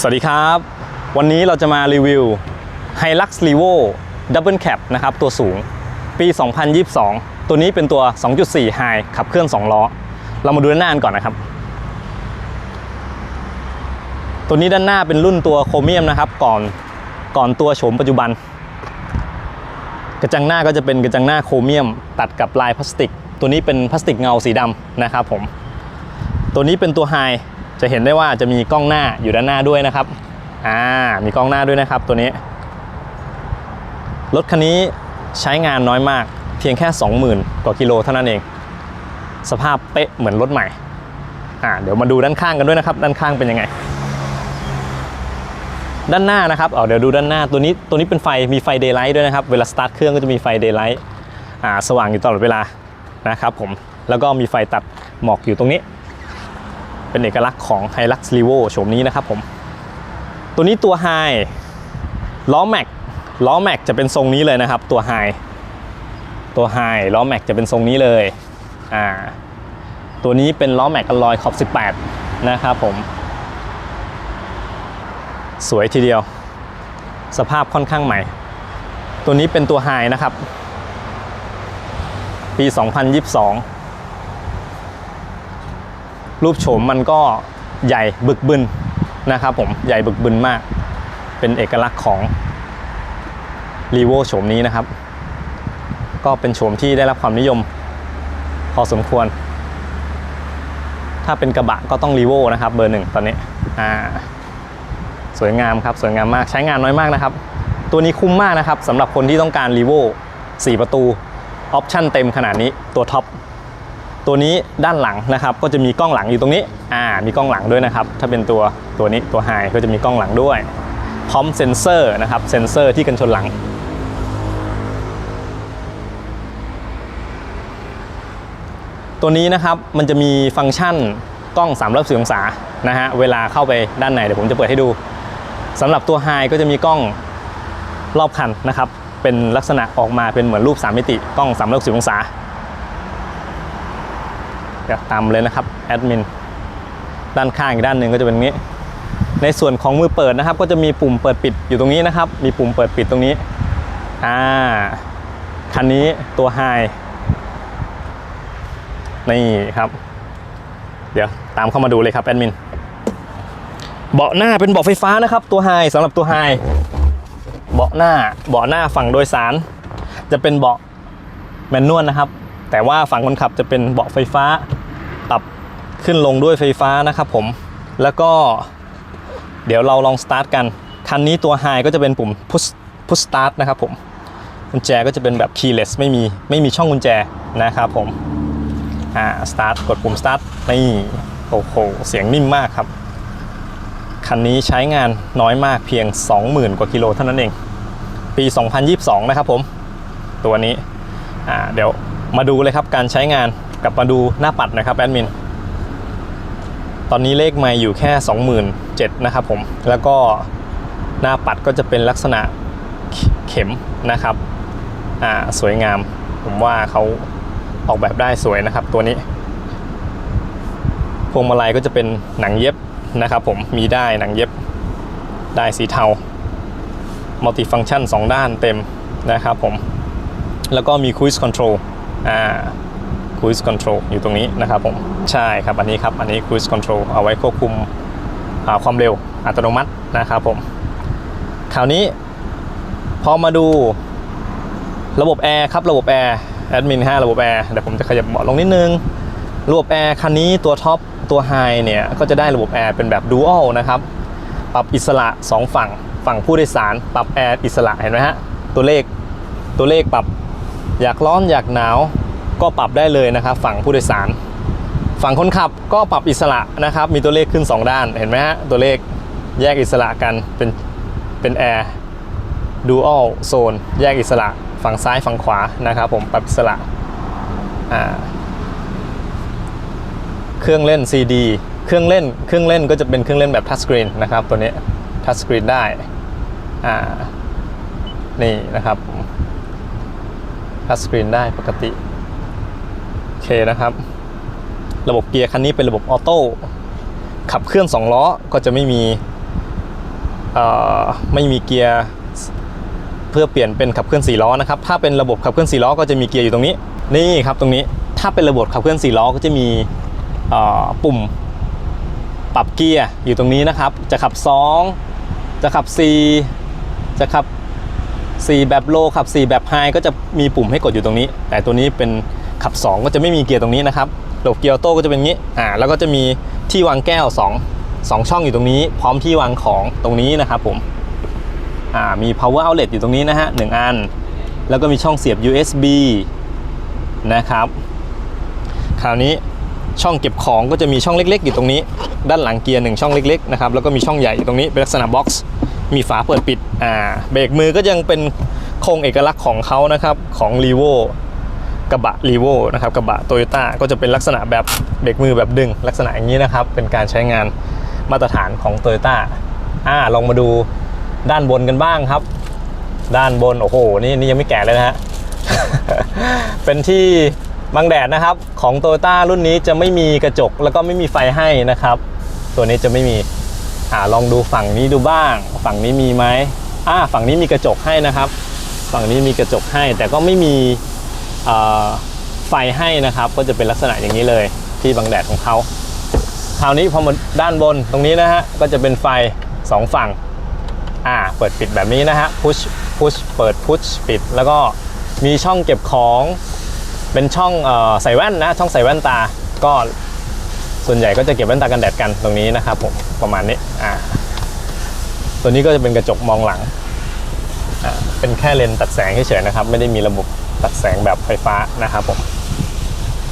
สวัสดีครับ วันนี้เราจะมารีวิว Hilux Revo Double Cab นะครับตัวสูง ปี 2022 ตัวนี้เป็นตัว 2.4 High ขับเคลื่อน 2 ล้อ เรามาดูด้านหน้ากันก่อนนะครับ ตัวนี้ด้านหน้าเป็นรุ่นตัวโครเมียมนะครับ ก่อนก่อนตัวโฉมปัจจุบัน กระจังหน้าก็จะเป็นกระจังหน้าโครเมียม ตัดกับลายพลาสติก ตัวนี้เป็นพลาสติกเงาสีดำนะครับผม ตัวนี้เป็นตัวไฮ จะเห็นได้ว่าจะมีกล้องหน้าอยู่ด้านหน้าด้วยนะครับอ่ามีกล้องหน้าด้วยนะครับตัวนี้ รถคันนี้ใช้งานน้อยมากเพียงแค่ 20,000 กว่ากิโลเท่านั้นเอง สภาพเป๊ะเหมือนรถใหม่อ่าเดี๋ยวมาดูด้านข้างกันด้วยนะครับ ด้านข้างเป็นยังไง ด้านหน้านะครับเอาเดี๋ยวดูด้านหน้าตัวนี้ตัวนี้เป็นไฟมีไฟเดย์ไลท์ด้วยนะครับ เวลาสตาร์ทเครื่องก็จะมีไฟเดย์ไลท์อ่าสว่างอยู่ตลอดเวลานะครับผมแล้วก็มีไฟตัดหมอกอยู่ตรงนี้ เป็นเอกลักษณ์ของ Hilux Revo โฉมนี้นะครับผม ตัวนี้ตัว High ล้อแม็กล้อแม็กจะเป็นทรงนี้เลยนะครับ ตัว High ตัว High ล้อแม็กจะเป็นทรงนี้เลยอ่าตัวนี้เป็นล้อแม็กกันลอยขอบ 18 นะครับผม สวยทีเดียว สภาพค่อนข้างใหม่ ตัวนี้เป็นตัว High นะครับ ปี 2022 รูปโฉมมันก็ใหญ่บึกบึนนะครับผมใหญ่บึกบึนมาก เป็นเอกลักษณ์ของ r e v o โฉมนี้นะครับ ก็เป็นโฉมที่ได้รับความนิยม พอสมควร ถ้าเป็นกระบะก็ต้อง r e v o นะครับ เบอร์หนึ่งตอนนี้อ่าสวยงามครับ สวยงามมากใช้งานน้อยมากนะครับ ตัวนี้คุ้มมากนะครับสำหรับคนที่ต้องการ r e v o 4ประตู ออปชั่นเต็มขนาดนี้ตัวท็อป ตัวนี้ด้านหลังนะครับก็จะมีกล้องหลังอยู่ตรงนี้อ่ามีกล้องหลังด้วยนะครับ ถ้าเป็นตัวตัวนี้ตัวไฮก็จะมีกล้องหลังด้วย พร้อมเซ็นเซอร์นะครับเซ็นเซอร์ที่กันชนหลังตัวนี้นะครับมันจะมีฟังก์ชันกล้อง3 6 0องศานะฮะเวลาเข้าไปด้านในเดี๋ยวผมจะเปิดให้ดูสำหรับตัวไฮก็จะมีกล้องรอบคันนะครับเป็นลักษณะออกมาเป็นเหมือนรูป 3 มิติกล้อง3 6 0องศา เดี๋ยวตามเลยนะครับแอดมินด้านข้างอีกด้านหนึ่งก็จะเป็นงนี้ ในส่วนของมือเปิดนะครับ ก็จะมีปุ่มเปิดปิดอยู่ตรงนี้นะครับ มีปุ่มเปิดปิดตรงนี้อ่าคันนี้ตัวไฮนี่ครับ เดี๋ยวตามเข้ามาดูเลยครับแอดมินเบาะหน้าเป็นเบาะไฟฟ้านะครับตัวไฮสำหรับตัวไฮเบาะหน้าเบาะหน้าฝั่งโดยสาร จะเป็นเบาะแมนนวลนะครับ แต่ว่าฝั่งคนขับจะเป็นเบาะไฟฟ้า ขึ้นลงด้วยไฟฟ้านะครับผม แล้วก็เดี๋ยวเราลองสตาร์ทกัน คันนี้ตัวไฮก็จะเป็นปุ่ม push push start นะครับผม กุญแจก็จะเป็นแบบ keyless ไม่มีไม่มีช่องกุญแจนะครับผม อ่า start กดปุ่ม start นี่โอ้โห เสียงนิ่มมากครับ คันนี้ใช้งานน้อยมากเพียง 20,000 กว่ากิโลเท่านั้นเอง ปี 2022 นะครับผม ตัวนี้ อ่า เดี๋ยวมาดูเลยครับการใช้งานกลับมาดูหน้าปัดนะครับแอดมิน ตอนนี้เลขไม่อยู่แค่ 27,000นะครับผม แล้วก็หน้าปัดก็จะเป็นลักษณะเข็มนะครับ อ่าสวยงาม ผมว่าเขาออกแบบได้สวยนะครับตัวนี้ พวงมาลัยก็จะเป็นหนังเย็บนะครับผมมีได้หนังเย็บได้สีเทามัลติฟัง c t ชัน2 ด้านเต็มนะครับผม แล้วก็มี Cruise Control อ่า Cruise Control อยู่ตรงนี้นะครับผม ใช่ครับอันนี้ครับ อันนี้ Cruise Control เอาไว้ควบคุมความเร็วอัตโนมัตินะครับผม คราวนี้พอมาดูระบบแอร์ครับระบบแอร์แอดมิน5ระบบแอร์เดี๋ยวผมจะขยับเบาะลงนิดนึง ระบบแอร์คันนี้ตัวท็อปตัวไฮเนี่ยก็จะได้ระบบแอร์เป็นแบบดูอัลนะครับ ปรับอิสระ 2 ฝั่งฝั่งผู้โดยสาร ปรับแอร์อิสระเห็นไหมฮะตัวเลขตัวเลขปรับอยากร้อนอยากหนาวก็ปรับได้เลยนะครับ ฝั่งผู้โดยสาร ฝั่งคนขับก็ปรับอิสระนะครับ มีตัวเลขขึ้น 2 ด้านเห็นไหมฮะ ตัวเลขแยกอิสระกันเป็นเป็นแอร์ดูอัลโซนแยกอิสระฝั่งซ้ายฝั่งขวานะครับผมปรับอิสระเครื่องเล่น CD เครื่องเล่นเครื่องเล่นก็จะเป็นเครื่องเล่นแบบทัชสกรีนนะครับตัวนี้ทัชสกรีนได้อ่านี่นะครับทัชสกรีนได้ปกติ โอเคนะครับ ระบบเกียร์คันนี้เป็นระบบออโต้ขับเคลื่อน 2 ล้อก็จะไม่มีไม่มีเกียร์เพื่อเปลี่ยนเป็นขับเคลื่อน4ล้อนะครับถ้าเป็นระบบขับเคลื่อน4ล้อก็จะมีเกียร์อยู่ตรงนี้นี่ครับตรงนี้ถ้าเป็นระบบขับเคลื่อน4ล้อก็จะมีปุ่มปรับเกียร์อยู่ตรงนี้นะครับ จะขับ 2 จะขับ 4 จะขับ 4 แบบโลขับ 4 แบบไฮก็จะมีปุ่มให้กดอยู่ตรงนี้ แต่ตัวนี้เป็นขับ 2 ก็จะไม่มีเกียร์ตรงนี้นะครับ ระบบเกียร์ออโต้ก็จะเป็นงี้อ่าแล้วก็จะมีที่วางแก้ว 2 2 ช่องอยู่ตรงนี้ พร้อมที่วางของตรงนี้นะครับผมอ่ามี power outlet อยู่ตรงนี้นะฮะหนึ่งอัน แล้วก็มีช่องเสียบ USB นะครับ คราวนี้ช่องเก็บของก็จะมีช่องเล็ก ๆ อยู่ตรงนี้ ด้านหลังเกียร์หนึ่งช่องเล็กๆนะครับแล้วก็มีช่องใหญ่อยู่ตรงนี้เป็นลักษณะบ็อกซ์มีฝาเปิดปิดอ่าเบรกมือก็ยังเป็นโครงเอกลักษณ์ของเขานะครับของ r ีโว กระบะ r ีโวนะครับกระบะโตโยต้าก็จะเป็นลักษณะแบบเบรกมือแบบดึง ลักษณะอย่างนี้นะครับ เป็นการใช้งานมาตรฐานของโตโยต้าอ่าลองมาดูด้านบนกันบ้างครับ ด้านบนโอ้โหนี่นี่ยังไม่แก่เลยนะฮะเป็นที่บังแดดนะครับของโตโยต้ารุ่นนี้จะไม่มีกระจกแล้วก็ไม่มีไฟให้นะครับ ตัวนี้จะไม่มีอ่าลองดูฝั่งนี้ดูบ้าง ฝั่งนี้มีไหมอ่าฝั่งนี้มีกระจกให้นะครับ ฝั่งนี้มีกระจกให้แต่ก็ไม่มี ไฟให้นะครับก็จะเป็นลักษณะอย่างนี้เลยที่บังแดดของเขาคราวนี้พอมาด้านบนตรงนี้นะฮะก็จะเป็นไฟสองฝั่งอ่าเปิดปิดแบบนี้นะฮะ push push เปิด push ปิด แล้วก็มีช่องเก็บของเป็นช่องออใส่แว่นนะช่องใส่แว่นตาก็ส่วนใหญ่ก็จะเก็บแว่นตากันแดดกันตรงนี้นะครับผมประมาณนี้อ่าตัวนี้ก็จะเป็นกระจกมองหลังอ่าเป็นแค่เลนตัดแสงเฉยๆนะครับ ไม่ได้มีระบบ ตัดแสงแบบไฟฟ้านะครับผม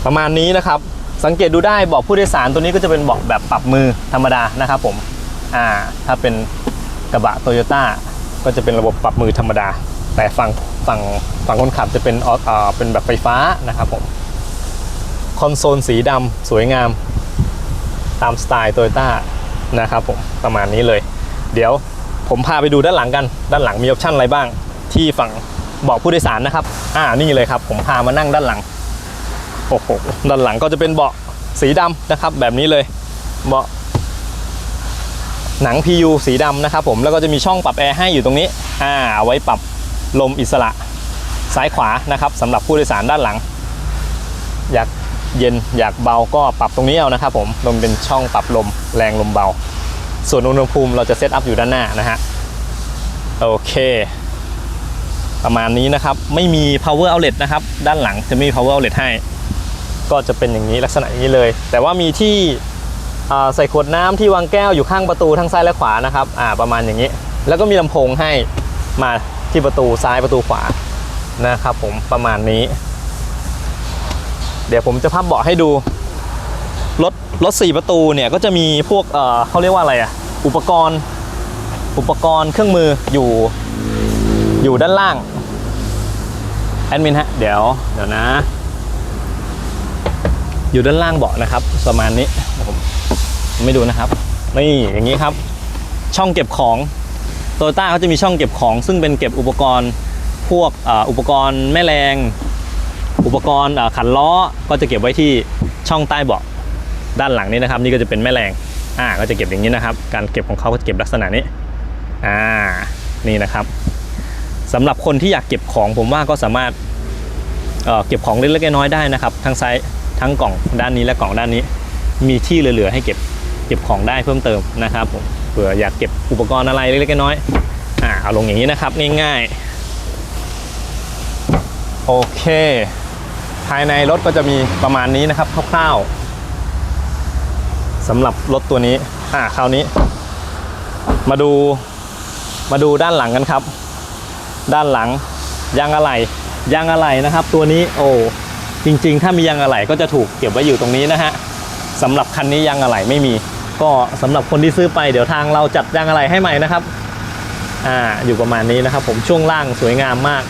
ประมาณนี้นะครับ สังเกตดูได้เบาะผู้โดยสารตัวนี้ก็จะเป็นเบาะแบบปรับมือธรรมดานะครับผมอ่าถ้าเป็นกระบะโตโยต้าก็จะเป็นระบบปรับมือธรรมดา แต่ฝั่งฝั่งฝั่งคนขับจะเป็นอออ่าเป็นแบบไฟฟ้านะครับผมคอนโซลสีดำสวยงามตามสไตล์โตโยต้านะครับผมประมาณนี้เลย เดี๋ยวผมพาไปดูด้านหลังกัน ด้านหลังมีออปชั่นอะไรบ้างที่ฝั่ง บาะผู้โดยสารนะครับ อ่านี่เลยครับ ผมพามานั่งด้านหลังโอ้โหด้านหลังก็จะเป็นเบาะสีดำนะครับ แบบนี้เลยเบาะหนัง PU สีดำนะครับผมแล้วก็จะมีช่องปรับแอร์ให้อยู่ตรงนี้อ่าเอาไว้ปรับลมอิสระซ้ายขวานะครับสำหรับผู้โดยสารด้านหลัง อยากเย็นอยากเบาก็ปรับตรงนี้เอานะครับผมลมเป็นช่องปรับลมแรงลมเบา ส่วนอุณหภูมิเราจะเซตอัพอยู่ด้านหน้านะฮะโอเค ประมาณนี้นะครับ ไม่มี power outlet นะครับ ด้านหลังจะไม่มี power outlet ให้ ก็จะเป็นอย่างนี้ลักษณะนี้เลย แต่ว่ามีที่ใส่ขวดน้ำที่วางแก้วอยู่ข้างประตูทั้งซ้ายและขวานะครับอ่าประมาณอย่างนี้ แล้วก็มีลำโพงให้มาที่ประตูซ้ายประตูขวานะครับผมประมาณนี้ เดี๋ยวผมจะพับเบาะให้ดูรถรถสี่ประตูเนี่ยก็จะมีพวกเออเขาเรียกว่าอะไรอะอุปกรณ์ อุปกรณ์เครื่องมืออยู่ อยู่ด้านล่าง แอดมินฮะ เดี๋ยวเดี๋ยวนะ อยู่ด้านล่างเบาะนะครับ ประมาณนี้ผมไม่ดูนะครับ นี่อย่างนี้ครับ ช่องเก็บของโตโยต้าเขาจะมีช่องเก็บของ ซึ่งเป็นเก็บอุปกรณ์พวกอ,อุปกรณ์แม่แรง อุปกรณ์ขันล้อก็จะเก็บไว้ที่ช่องใต้เบาะด้านหลังนี้นะครับ นี่ก็จะเป็นแม่แรงอ่าก็จะเก็บอย่างนี้นะครับ การเก็บของเขาก็จะเก็บลักษณะนี้อ่านี่นะครับ สำหรับคนที่อยากเก็บของผมว่าก็สามารถเเก็บของเล็กๆน้อยๆได้นะครับ ทั้งไซส์ทั้งกล่องด้านนี้และกล่องด้านนี้ มีที่เหลือๆให้เก็บเก็บของได้เพิ่มเติมนะครับผมเผื่ออยากเก็บอุปกรณ์อะไรเล็กๆน้อยๆอ่าเอาลงอย่างนี้นะครับง่ายๆโอเค ภายในรถก็จะมีประมาณนี้นะครับคร่าวๆสำหรับรถตัวนี้อ่าคราวนี้ มาดูมาดูด้านหลังกันครับ ด้านหลังยางอะไหล่ยางอะไหล่นะครับ ตัวนี้โอ้จริง ๆ ถ้ามียางอะไหล่ก็จะถูกเก็บไว้อยู่ตรงนี้นะฮะสำหรับคันนี้ยางอะไหล่ไม่มี ก็สำหรับคนที่ซื้อไปเดี๋ยวทางเราจัดยางอะไหล่ให้ใหม่นะครับอ่าอยู่ประมาณนี้นะครับ ผมช่วงล่างสวยงามมาก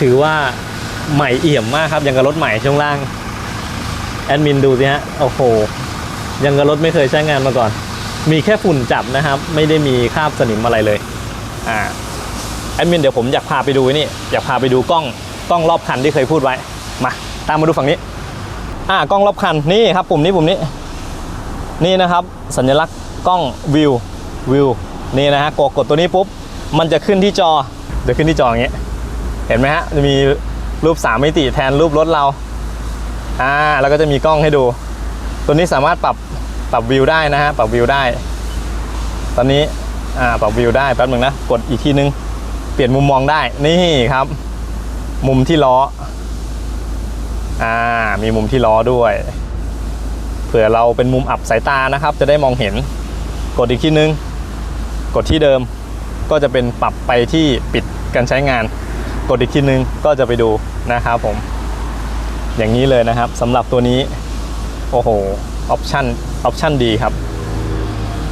ถือว่าใหม่เอี่ยมมากครับยังกับรถใหม่ช่วงล่างแอดมินดูสิฮะโอ้โหยังกับรถไม่เคยใช้งานมาก่อน มีแค่ฝุ่นจับนะครับ ไม่ได้มีคราบสนิมอะไรเลย อ่า แอดมินเดี๋ยวผมอยากพาไปดูนี่อยากพาไปดูกล้องกล้องรอบคันที่เคยพูดไว้มาตามมาดูฝั่งนี้ อ่ากล้องรอบคันนี่ครับปุ่มนี้ปุ่มนี้ นี่นะครับ สัญลักษณ์กล้องวิววิวนี่นะฮะกดกดตัวนี้ปุ๊บมันจะขึ้นที่จอจะขึ้นที่จออย่างเงี้ยเห็นไหมฮะจะมีรูป3มิติแทนรูปรถเราอ่าแล้วก็จะมีกล้องให้ดู ตัวนี้สามารถปรับปรับวิวได้นะฮะปรับวิวได้ ตอนนี้อ่าปรับวิวได้แป๊บหนึ่งนะกดอีกทีนึง เปลี่ยนมุมมองได้นี่ครับ มุมที่ล้ออ่ามีมุมที่ล้อด้วยเผื่อเราเป็นมุมอับสายตานะครับ จะได้มองเห็นกดอีกทีนึง กดที่เดิมก็จะเป็นปรับไปที่ปิดการใช้งาน กดอีกทีนึงก็จะไปดูนะครับผม อย่างนี้เลยนะครับสำหรับตัวนี้ โอ้โหออปชั่นออปชั่นดีครับ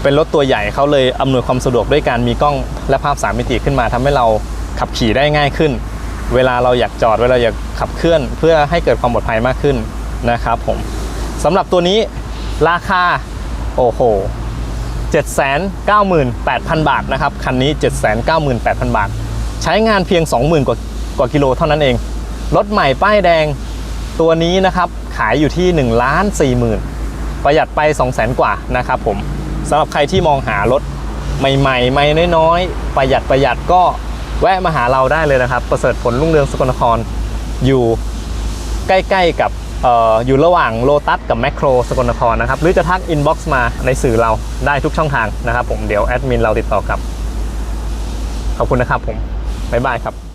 เป็นรถตัวใหญ่เขาเลยอำนวยความสะดวกด้วยการมีกล้องและภาพ3มิติขึ้นมาทำให้เราขับขี่ได้ง่ายขึ้น เวลาเราอยากจอดเวลาอยากขับเคลื่อน เพื่อให้เกิดความปลอดภัยมากขึ้นนะครับผมสำหรับตัวนี้ราคาโอ้โห798,000 บาทนะครับคันนี้ 798,000 บาท ใช้งานเพียง 20,000 กว่ากว่ากิโลเท่านั้นเอง รถใหม่ป้ายแดงตัวนี้นะครับขายอยู่ที่1ล้าน4หมื่นประหยัดไป 200,000 กว่านะครับผม สำหรับใครที่มองหารถใหม่ๆไม่น้อยๆ ประหยัดประหยัดก็แวะมาหาเราได้เลยนะครับ ประเสริฐผลรุ่งเรืองสกลนคร อยู่ใกล้ๆกับอออยู่ระหว่างโลตัสกับแมคโครสกลนครนะครับ หรือจะทักอินบ็อกซ์มาในสื่อเราได้ทุกช่องทางนะครับผมเดี๋ยวแอดมินเราติดต่อกลับ ขอบคุณนะครับผม บ๊ายบายครับ